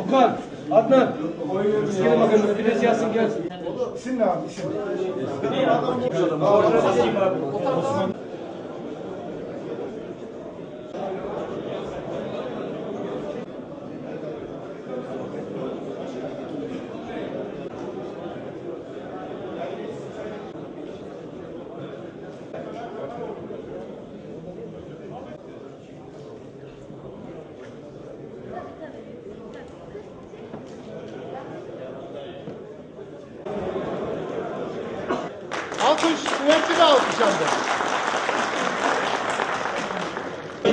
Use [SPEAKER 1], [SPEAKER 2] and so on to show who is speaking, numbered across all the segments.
[SPEAKER 1] Okan, Adnan. Gelin bakalım. Bir de yazsın gelsin.
[SPEAKER 2] İsim ne abi isim? Alkış, kuvvetli de alkış hem de.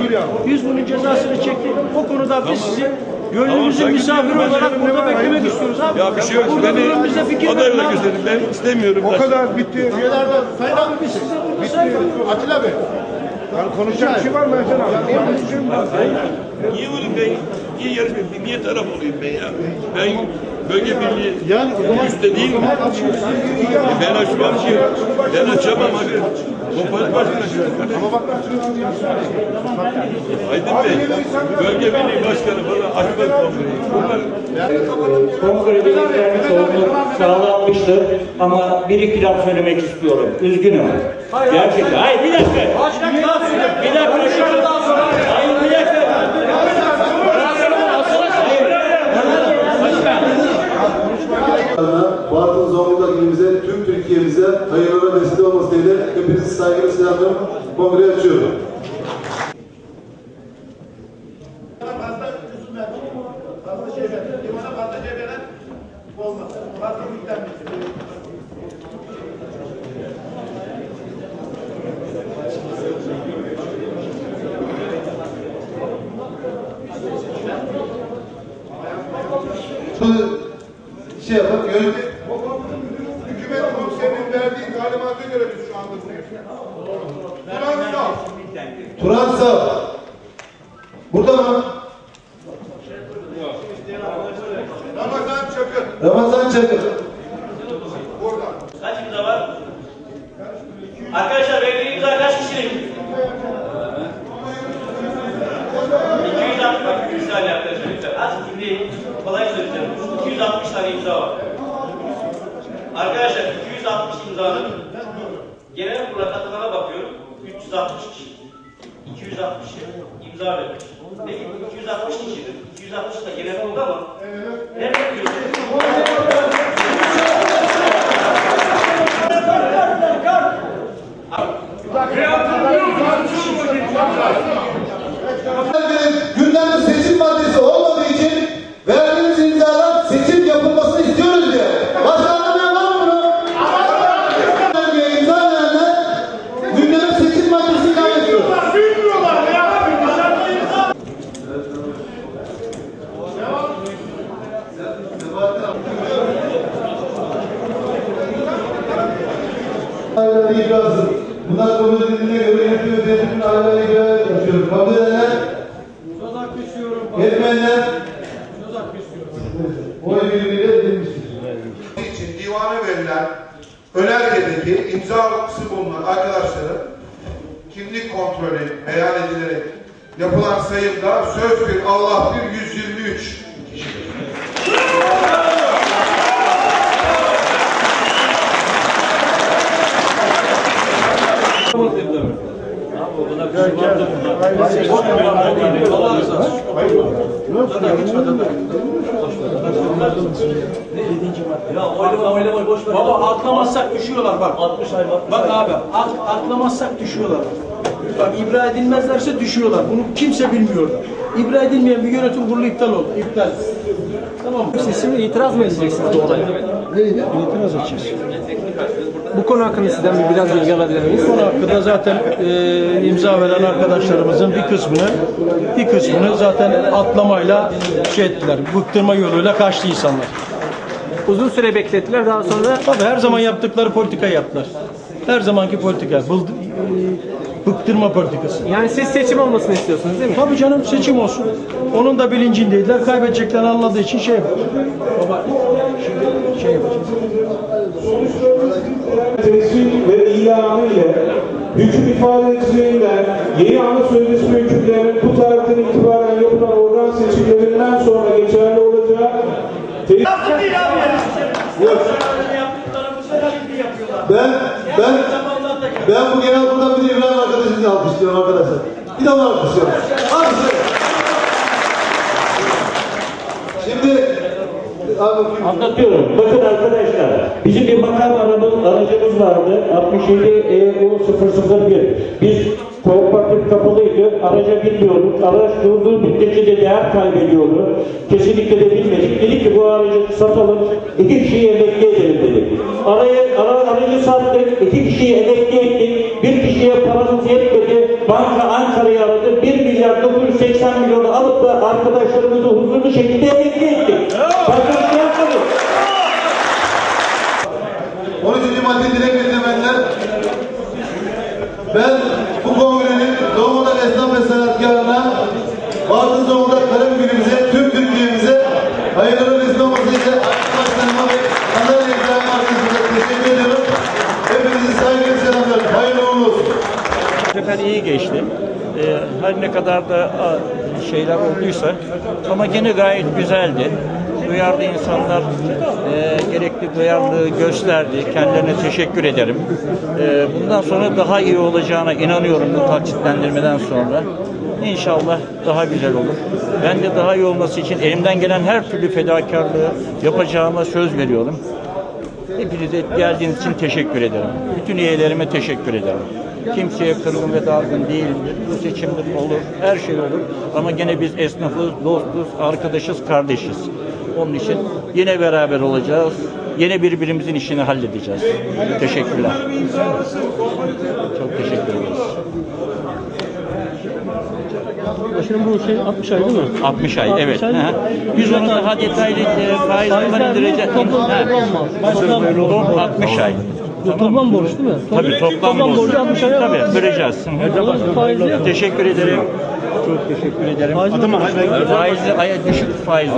[SPEAKER 2] Buyur ya.
[SPEAKER 1] Biz bunun cezasını çektik. O konuda biz sizi gönlümüzün misafiri olarak burada beklemek istiyoruz abi.
[SPEAKER 3] Ya bir şey yok.
[SPEAKER 1] Burada durun
[SPEAKER 3] Beni
[SPEAKER 1] bize fikir
[SPEAKER 3] aday
[SPEAKER 1] verin abi.
[SPEAKER 3] gösterdim. Ben istemiyorum.
[SPEAKER 2] O kadar bitti. Üyelerden Sayın abi
[SPEAKER 1] Biz size burada saygı
[SPEAKER 2] Atilla Bey. Yani konuşacak bir şey var mı Ercan abi? Niye konuşayım ben?
[SPEAKER 3] Niye olayım ben? Niye taraf olayım ben ya? Ben bölge birliği
[SPEAKER 2] Yani o zaman
[SPEAKER 3] üstte değil mi? E ben açmam ki. Ben açamam abi. Kopar başkan açacak.
[SPEAKER 2] Ama bak ben şunu yapsana.
[SPEAKER 3] Aydın Bey, bölge birliği başkanı falan açmaz kongreyi. Bunlar
[SPEAKER 4] Kongrede internet çoğunluk sağlanmıştır ama bir iki laf söylemek istiyorum. Üzgünüm. Gerçekten. Hayır bir dakika.
[SPEAKER 1] Daha sonra.
[SPEAKER 4] Bir dakika.
[SPEAKER 5] Selamlıyorum. Kongreyi açıyorum. Bunu şey yapın, yönetim,
[SPEAKER 2] Turan Sağ.
[SPEAKER 5] Turan Sağ. Burada mı?
[SPEAKER 2] Ramazan Çakır.
[SPEAKER 5] Ramazan Çakır.
[SPEAKER 2] Burada.
[SPEAKER 4] Kaç imza var? Arkadaşlar benim imza kaç kişilik? 260 bak bir saniye arkadaşlar. Az dinleyin. Kolay söyleyeceğim. 260 tane imza var. Arkadaşlar 260 imzanın genel kurula katılana bakıyorum. 360 kişi. 260 imza vermiş. Peki 260 kişidir. 260 da genel kurulda mı? Evet. Nerede diyorsunuz?
[SPEAKER 5] Aileleri icrası. Bunlar konu dediğine göre yönetiyor devletin aileleri icra yapıyorum. Kabul edenler,
[SPEAKER 1] Söz hakkı istiyorum.
[SPEAKER 5] etmeyenler
[SPEAKER 1] Söz hakkı istiyorum.
[SPEAKER 5] oy birliğiyle edilmiştir.
[SPEAKER 2] için divana verilen önergedeki imzası bulunan arkadaşların kimlik kontrolü beyan edilerek yapılan sayımda söz bir Allah bir 123 kişidir.
[SPEAKER 1] Baba atlamazsak düşüyorlar bak. 60 ay Bak abi at, atlamazsak düşüyorlar. Bak ibra edilmezlerse düşüyorlar. Bunu kimse bilmiyor. İbra edilmeyen bir yönetim kurulu iptal oldu. İptal. Tamam?
[SPEAKER 6] Siz şimdi itiraz mı edeceksiniz bu olaya?
[SPEAKER 1] Neydi? İtiraz edeceğiz.
[SPEAKER 6] Bu konu hakkında sizden bir biraz bilgi alabilir miyiz?
[SPEAKER 1] Bu konu hakkında zaten e, imza veren arkadaşlarımızın bir kısmını bir kısmını zaten atlamayla şey ettiler. Bıktırma yoluyla kaçtı insanlar.
[SPEAKER 6] Uzun süre beklettiler daha sonra
[SPEAKER 1] Tabii her zaman yaptıkları politikayı yaptılar. Her zamanki politika. Bıldı- e, bıktırma politikası.
[SPEAKER 6] yani siz seçim olmasını istiyorsunuz değil mi?
[SPEAKER 1] Tabii canım seçim olsun. Onun da bilincindeydiler. Kaybedeceklerini anladığı için şey yapıyor. Baba şimdi
[SPEAKER 7] teslim ve ilanı ile hüküm ifadeciliğinden yeni ana sözleşme hükümlerinin bu tarihten itibaren yapılan organ seçimlerinden sonra geçerli olacağı te-
[SPEAKER 5] Ben, ben, ben bu genel kuruldan bir İbrahim arkadaşımızı alkışlıyorum arkadaşlar. Bir de onu alkışlıyorum. Alkışlıyorum. Şimdi, abi,
[SPEAKER 8] Anlatıyorum. Bakın arkadaşlar, bizim bir makam arabamız, aracımız vardı. 67 EO 001. Biz kooperatif kapalıydı. Araca binmiyorduk. Araç durduğu müddetçe de değer kaybediyordu. Kesinlikle de bilmedik. Dedik ki bu aracı satalım. iki kişiyi emekli edelim dedik. Arayı, ara, aracı sattık. iki kişiyi emekli ettik. Bir kişiye paramız yetmedi. Banka Ankara'yı aradı. 1 milyar 980 milyonu alıp da arkadaşlarımızı huzurlu şekilde emekli ettik. Bir şey yapmadık.
[SPEAKER 5] 13. madde dilek ve temeller. Ben bu kongrenin Zonguldak esnaf ve sanatkarına,
[SPEAKER 4] iyi geçti. Ee, her ne kadar da a, şeyler olduysa ama gene gayet güzeldi. Duyarlı insanlar e, gerekli duyarlılığı gösterdi. Kendilerine teşekkür ederim. Ee, bundan sonra daha iyi olacağına inanıyorum bu taksitlendirmeden sonra. İnşallah daha güzel olur. Ben de daha iyi olması için elimden gelen her türlü fedakarlığı yapacağıma söz veriyorum. Hepinize geldiğiniz için teşekkür ederim. Bütün üyelerime teşekkür ederim. Kimseye kırgın ve dargın değilimdir. Bu seçimdir olur, her şey olur. Ama gene biz esnafız, dostuz, arkadaşız, kardeşiz. Onun için yine beraber olacağız. Yine birbirimizin işini halledeceğiz. Teşekkürler. Çok teşekkür ederiz.
[SPEAKER 6] Başkanım bu şey 60 ay değil mi?
[SPEAKER 4] 60 ay, evet.
[SPEAKER 6] ay.
[SPEAKER 4] Hı hı. Biz onu daha detaylı e, faizden
[SPEAKER 6] Faizler
[SPEAKER 4] indireceğiz.
[SPEAKER 6] Toplam
[SPEAKER 4] Ha.
[SPEAKER 6] mı?
[SPEAKER 4] Toplam 60 ay.
[SPEAKER 6] Toplam borç değil mi?
[SPEAKER 4] Tabii toplam,
[SPEAKER 6] Toplam borcu 60 aya
[SPEAKER 4] Tabii böleceğiz. Hı hı.
[SPEAKER 6] Onun faizi yok.
[SPEAKER 4] Teşekkür ederim. Çok teşekkür ederim.
[SPEAKER 6] Faizi yok.
[SPEAKER 4] Faizi aya düşük faiz.